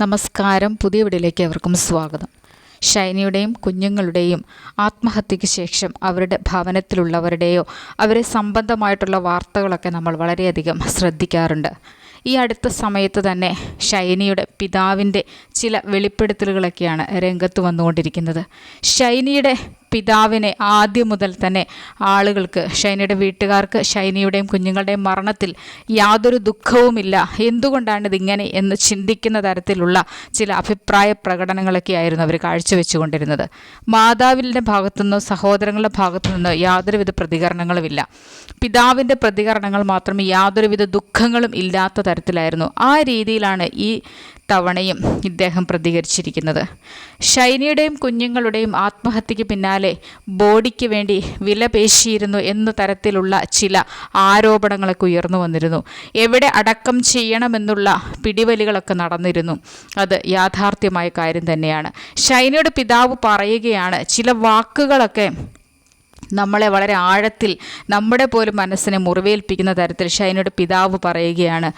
നമസ്കാരം. പുതിയ വീടിലേക്ക് അവർക്കും സ്വാഗതം. ഷൈനിയുടെയും കുഞ്ഞുങ്ങളുടെയും ആത്മഹത്യയ്ക്ക് ശേഷം അവരുടെ ഭവനത്തിലുള്ളവരുടെയോ അവരെ സംബന്ധമായിട്ടുള്ള വാർത്തകളൊക്കെ നമ്മൾ വളരെയധികം ശ്രദ്ധിക്കാറുണ്ട്. ഈ അടുത്ത സമയത്ത് തന്നെ ഷൈനിയുടെ പിതാവിന്റെ ചില വെളിപ്പെടുത്തലുകളൊക്കെയാണ് രംഗത്ത് വന്നുകൊണ്ടിരിക്കുന്നത്. ഷൈനിയുടെ പിതാവിനെ ആദ്യം മുതൽ തന്നെ ആളുകൾക്ക് ഷൈനയുടെ വീട്ടുകാർക്ക് ഷൈനിയുടെയും കുഞ്ഞുങ്ങളുടെയും മരണത്തിൽ യാതൊരു ദുഃഖവുമില്ല. എന്തുകൊണ്ടാണ് ഇതിങ്ങനെ എന്ന് ചിന്തിക്കുന്ന തരത്തിലുള്ള ചില അഭിപ്രായ പ്രകടനങ്ങളൊക്കെ ആയിരുന്നു അവർ കാഴ്ചവെച്ചുകൊണ്ടിരുന്നത്. മാതാവിന്റെ ഭാഗത്തുനിന്നോ സഹോദരങ്ങളുടെ ഭാഗത്തു നിന്നോ യാതൊരുവിധ പ്രതികരണങ്ങളുമില്ല. പിതാവിന്റെ പ്രതികരണങ്ങൾ മാത്രമേ യാതൊരുവിധ ദുഃഖങ്ങളും ഇല്ലാത്ത തരത്തിലായിരുന്നു. ആ രീതിയിലാണ് ഈ തവണയും ഇദ്ദേഹം പ്രതികരിച്ചിരിക്കുന്നത്. ഷൈനിയുടെയും കുഞ്ഞുങ്ങളുടെയും ആത്മഹത്യയ്ക്ക് പിന്നാലെ ബോഡിക്ക് വേണ്ടി വില പേശിയിരുന്നു എന്ന തരത്തിലുള്ള ചില ആരോപണങ്ങളൊക്കെ ഉയർന്നു വന്നിരുന്നു. എവിടെ അടക്കം ചെയ്യണമെന്നുള്ള പിടിവലികളൊക്കെ നടന്നിരുന്നു. അത് യാഥാർത്ഥ്യമായ കാര്യം തന്നെയാണ്. ഷൈനിയുടെ പിതാവ് പറയുകയാണ് ചില വാക്കുകളൊക്കെ നമ്മളെ വളരെ ആഴത്തിൽ നമ്മുടെ പോലും മനസ്സിനെ മുറിവേൽപ്പിക്കുന്ന തരത്തിൽ ഷൈനയുടെ പിതാവ് പറയുകയാണ്.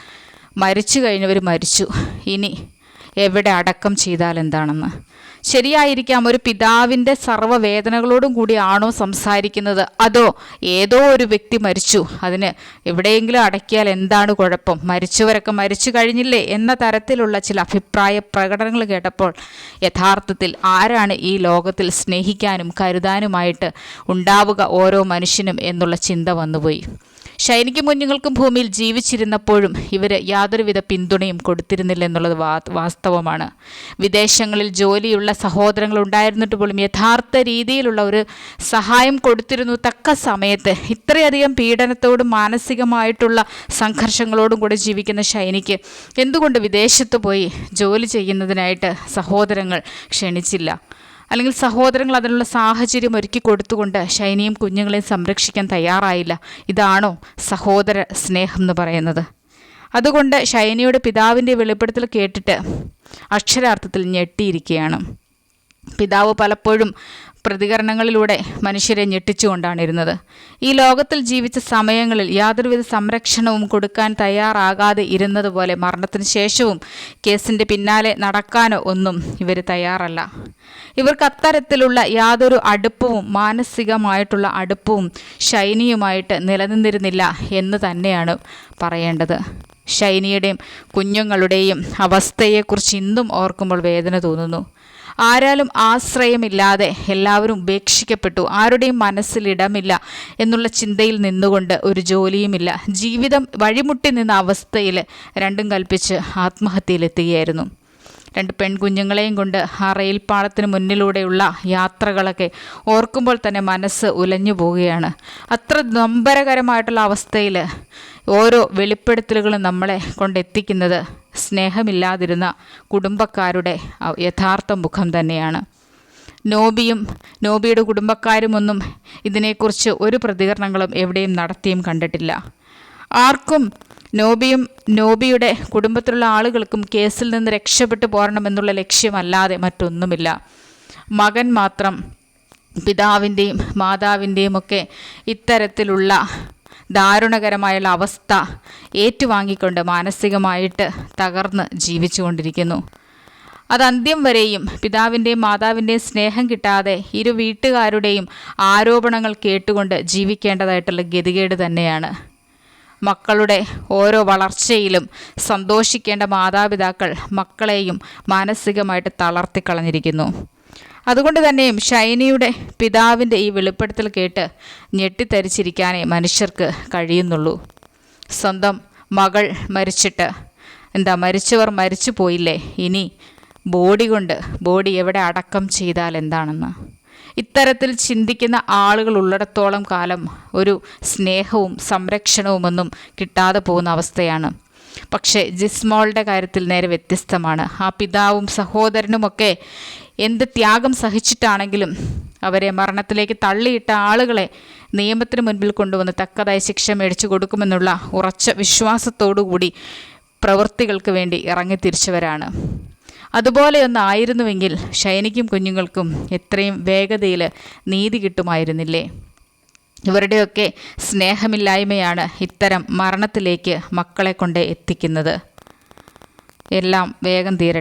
മരിച്ചു കഴിഞ്ഞവർ മരിച്ചു. ഇനി എവിടെ അടക്കം ചെയ്താൽ എന്താണെന്ന്. ശരിയായിരിക്കാം ഒരു പിതാവിന്റെ സർവവേദനകളോടും കൂടിയാണോ സംസാരിക്കുന്നത്? അതോ ഏതോ ഒരു വ്യക്തി മരിച്ചു. അതിന് എവിടെയെങ്കിലും അടക്കിയാൽ എന്താണ് കുഴപ്പം? മരിച്ചവരൊക്കെ മരിച്ചു കഴിഞ്ഞില്ലേ എന്ന തരത്തിലുള്ള ചില അഭിപ്രായ പ്രകടനങ്ങൾ കേട്ടപ്പോൾ യഥാർത്ഥത്തിൽ ആരാണ് ഈ ലോകത്തിൽ സ്നേഹിക്കാനും കരുതാനുമായിട്ട് ഉണ്ടാവുക ഓരോ മനുഷ്യനും എന്നുള്ള ചിന്ത വന്നുപോയി. ഷൈനിക്കും കുഞ്ഞുങ്ങൾക്കും ഭൂമിയിൽ ജീവിച്ചിരുന്നപ്പോഴും ഇവർ യാതൊരുവിധ പിന്തുണയും കൊടുത്തിരുന്നില്ല എന്നുള്ളത് വാസ്തവമാണ്. വിദേശങ്ങളിൽ ജോലിയുള്ള സഹോദരങ്ങൾ ഉണ്ടായിരുന്നിട്ട് പോലും യഥാർത്ഥ രീതിയിലുള്ള ഒരു സഹായം കൊടുത്തിരുന്നു തക്ക സമയത്ത്. ഇത്രയധികം പീഡനത്തോടും മാനസികമായിട്ടുള്ള സംഘർഷങ്ങളോടും കൂടെ ജീവിക്കുന്ന ഷൈനിക്ക് എന്തുകൊണ്ട് വിദേശത്ത് പോയി ജോലി ചെയ്യുന്നതിനായിട്ട് സഹോദരങ്ങൾ ക്ഷണിച്ചില്ല? അല്ലെങ്കിൽ സഹോദരങ്ങൾ അതിനുള്ള സാഹചര്യം ഒരുക്കി കൊടുത്തുകൊണ്ട് ഷൈനിയും കുഞ്ഞുങ്ങളെയും സംരക്ഷിക്കാൻ തയ്യാറായില്ല. ഇതാണോ സഹോദര സ്നേഹം എന്ന് പറയുന്നത്. അതുകൊണ്ട് ശൈനിയുടെ പിതാവിന്റെ വെളിപ്പെടുത്തൽ കേട്ടിട്ട് അക്ഷരാർത്ഥത്തിൽ ഞെട്ടിയിരിക്കുകയാണ്. പിതാവ് പലപ്പോഴും പ്രതികരണങ്ങളിലൂടെ മനുഷ്യരെ ഞെട്ടിച്ചുകൊണ്ടാണിരുന്നത് ഈ ലോകത്തിൽ ജീവിച്ച സമയങ്ങളിൽ യാതൊരുവിധ സംരക്ഷണവും കൊടുക്കാൻ തയ്യാറാകാതെ ഇരുന്നതുപോലെ മരണത്തിന് ശേഷവും കേസിന്റെ പിന്നാലെ നടക്കാനോ ഒന്നും ഇവർ തയ്യാറല്ല. ഇവർക്ക് അത്തരത്തിലുള്ള യാതൊരു അടുപ്പവും മാനസികമായിട്ടുള്ള അടുപ്പവും ശൈനിയുമായിട്ട് നിലനിന്നിരുന്നില്ല എന്ന് തന്നെയാണ് പറയേണ്ടത്. ഷൈനിയുടെയും കുഞ്ഞുങ്ങളുടെയും അവസ്ഥയെക്കുറിച്ച് ഇന്നും ഓർക്കുമ്പോൾ വേദന തോന്നുന്നു. ആരാലും ആശ്രയമില്ലാതെ എല്ലാവരും ഉപേക്ഷിക്കപ്പെട്ടു. ആരുടെയും മനസ്സിലിടമില്ല എന്നുള്ള ചിന്തയിൽ നിന്നുകൊണ്ട് ഒരു ജോലിയുമില്ല. ജീവിതം വഴിമുട്ടി നിന്ന അവസ്ഥയിൽ രണ്ടും കൽപ്പിച്ച് ആത്മഹത്യയിലെത്തുകയായിരുന്നു രണ്ട് പെൺകുഞ്ഞുങ്ങളെയും കൊണ്ട് ആ റെയിൽപ്പാളത്തിന് മുന്നിലൂടെയുള്ള യാത്രകളൊക്കെ ഓർക്കുമ്പോൾ തന്നെ മനസ്സ് ഉലഞ്ഞു പോവുകയാണ് അത്ര നൊമ്പരകരമായിട്ടുള്ള അവസ്ഥയിൽ ഓരോ വെളിപ്പെടുത്തലുകളും നമ്മളെ കൊണ്ടെത്തിക്കുന്നത് സ്നേഹമില്ലാതിരുന്ന കുടുംബക്കാരുടെ യഥാർത്ഥ മുഖം തന്നെയാണ്. നോബിയും നോബിയുടെ കുടുംബക്കാരുമൊന്നും ഇതിനെക്കുറിച്ച് ഒരു പ്രതികരണങ്ങളും എവിടെയും നടത്തിയും കണ്ടിട്ടില്ല. ആർക്കും നോബിയും നോബിയുടെ കുടുംബത്തിലുള്ള ആളുകൾക്കും കേസിൽ നിന്ന് രക്ഷപ്പെട്ടു പോരണമെന്നുള്ള ലക്ഷ്യമല്ലാതെ മറ്റൊന്നുമില്ല. മകൻ മാത്രം പിതാവിന്റെയും മാതാവിന്റെയും ഒക്കെ ഇത്തരത്തിലുള്ള ദാരുണകരമായുള്ള അവസ്ഥ ഏറ്റുവാങ്ങിക്കൊണ്ട് മാനസികമായിട്ട് തകർന്ന് ജീവിച്ചുകൊണ്ടിരിക്കുന്നു. അത് അന്ത്യം വരെയും പിതാവിന്റെയും മാതാവിന്റെയും സ്നേഹം കിട്ടാതെ ഇരു വീട്ടുകാരുടെയും ആരോപണങ്ങൾ കേട്ടുകൊണ്ട് ജീവിക്കേണ്ടതായിട്ടുള്ള ഗതികേട് തന്നെയാണ്. മക്കളുടെ ഓരോ വളർച്ചയിലും സന്തോഷിക്കേണ്ട മാതാപിതാക്കൾ മക്കളെയും മാനസികമായിട്ട് തളർത്തിക്കളഞ്ഞിരിക്കുന്നു. അതുകൊണ്ട് തന്നെയും ഷൈനിയുടെ പിതാവിന്റെ ഈ വെളിപ്പെടുത്തൽ കേട്ട് ഞെട്ടിത്തരിച്ചിരിക്കാനേ മനുഷ്യർക്ക് കഴിയുന്നുള്ളൂ. സ്വന്തം മകൾ മരിച്ചിട്ട് എന്താ മരിച്ചവർ മരിച്ചു പോയില്ലേ? ഇനി ബോഡി കൊണ്ട് ബോഡി എവിടെ അടക്കം ചെയ്താൽ എന്താണെന്ന്. ഇത്തരത്തിൽ ചിന്തിക്കുന്ന ആളുകൾ ഉള്ളിടത്തോളം കാലം ഒരു സ്നേഹവും സംരക്ഷണവുമൊന്നും കിട്ടാതെ പോകുന്ന അവസ്ഥയാണ്. പക്ഷേ ജിസ്മോളുടെ കാര്യത്തിൽ നേരെ വ്യത്യസ്തമാണ്. ആ പിതാവും സഹോദരനുമൊക്കെ എന്ത് ത്യാഗം സഹിച്ചിട്ടാണെങ്കിലും അവരെ മരണത്തിലേക്ക് തള്ളിയിട്ട ആളുകളെ നിയമത്തിന് മുൻപിൽ കൊണ്ടുവന്ന് തക്കതായ ശിക്ഷ മേടിച്ചു കൊടുക്കുമെന്നുള്ള ഉറച്ച വിശ്വാസത്തോടുകൂടി പ്രവൃത്തികൾക്ക് വേണ്ടി ഇറങ്ങി തിരിച്ചവരാണ് അതുപോലെയൊന്നായിരുന്നുവെങ്കിൽ ഷൈനിക്കും കുഞ്ഞുങ്ങൾക്കും എത്രയും വേഗതയിൽ നീതി കിട്ടുമായിരുന്നില്ലേ? ഇവരുടെയൊക്കെ സ്നേഹമില്ലായ്മയാണ് ഇത്തരം മരണത്തിലേക്ക് മക്കളെ കൊണ്ട് എത്തിക്കുന്നത്. എല്ലാം വേഗം തീരട്ടെ.